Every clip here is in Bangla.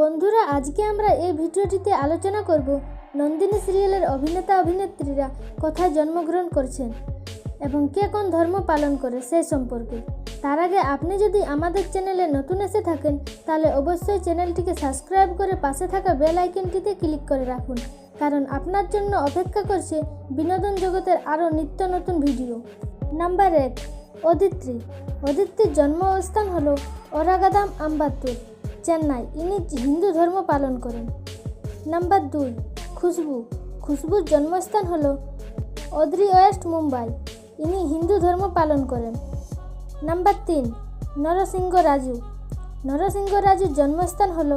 বন্ধুরা, আজকে আমরা এই ভিডিওটিতে আলোচনা করব নন্দিনী সিরিয়ালের অভিনেতা অভিনেত্রীরা কোথায় জন্মগ্রহণ করছেন এবং কে কোন ধর্ম পালন করে সেই সম্পর্কে। তার আগে আপনি যদি আমাদের চ্যানেলে নতুন এসে থাকেন, তাহলে অবশ্যই চ্যানেলটিকে সাবস্ক্রাইব করে পাশে থাকা বেল আইকনটিতে ক্লিক করে রাখুন, কারণ আপনার জন্য অপেক্ষা করছে বিনোদন জগতের আরও নিত্য নতুন ভিডিও। নাম্বার এক, অদিত্রী। অদিত্রীর জন্মস্থান হলো ওরাগাদাম আম্বাত্তুর চেন্নাই। ইনি হিন্দু ধর্ম পালন করেন। নাম্বার দুই, খুশবু। খুশবুর জন্মস্থান হলো অদ্রি ওয়েস্ট মুম্বাই। ইনি হিন্দু ধর্ম পালন করেন। নাম্বার তিন, নরসিংহ রাজু। নরসিংহ রাজুর জন্মস্থান হল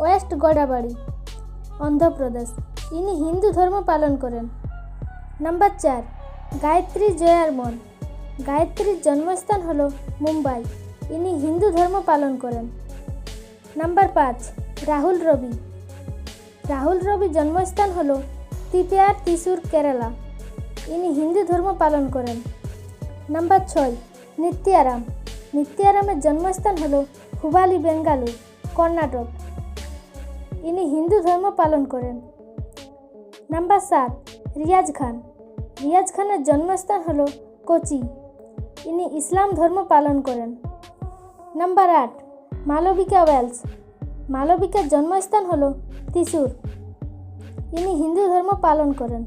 ওয়েস্ট গড়াবাড়ি অন্ধ্রপ্রদেশ। ইনি হিন্দু ধর্ম পালন করেন। নাম্বার চার, গায়ত্রী জয়ারমন গায়ত্রীর জন্মস্থান হল মুম্বাই। ইনি হিন্দু ধর্ম পালন করেন। নাম্বার পাঁচ, রাহুল রবি। রাহুল রবি জন্মস্থান হল তিপিয়ার ত্রিশুর, কেরালা। ইনি হিন্দু ধর্ম পালন করেন। নাম্বার ছয়, নিত্যারাম। নিত্যারামের জন্মস্থান হল হুবালি বেঙ্গালুর, কর্ণাটক। ইনি হিন্দু ধর্ম পালন করেন। নাম্বার সাত, রিয়াজ খান। রিয়াজ খানের জন্মস্থান হল কোচি। ইনি ইসলাম ধর্ম পালন করেন। নাম্বার আট মালবিকা ওয়েলস। মালবিকার জন্মস্থান হল ত্রিশুর। ইনি হিন্দু ধর্ম পালন করেন।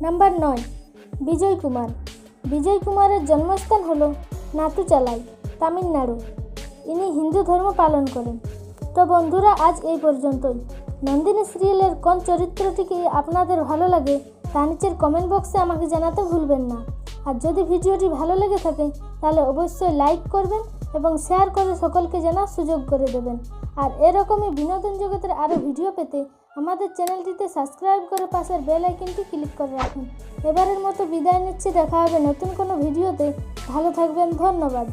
নাম্বার নয়, বিজয় কুমার। বিজয় কুমারের জন্মস্থান হল নাতুচালাই, তামিলনাড়ু। ইনি হিন্দু ধর্ম পালন করেন। তো বন্ধুরা, আজ এই পর্যন্তই। নন্দিনী সিরিয়ালের কোন চরিত্রটিকে আপনাদের ভালো লাগে, তা নিচের কমেন্ট বক্সে আমাকে জানাতে ভুলবেন না। আর যদি ভিডিওটি ভালো লেগে থাকে, তাহলে অবশ্যই লাইক করবেন এবং শেয়ার করে সকলকে জানার সুযোগ করে দেবেন। আর এরকমই বিনোদন জগতের আরও ভিডিও পেতে আমাদের চ্যানেলটিতে সাবস্ক্রাইব করে পাশের বেল আইকনটি ক্লিক করে রাখুন। এবারের মতো বিদায় নিচ্ছি, দেখা হবে নতুন কোনো ভিডিওতে ভালো থাকবেন, ধন্যবাদ।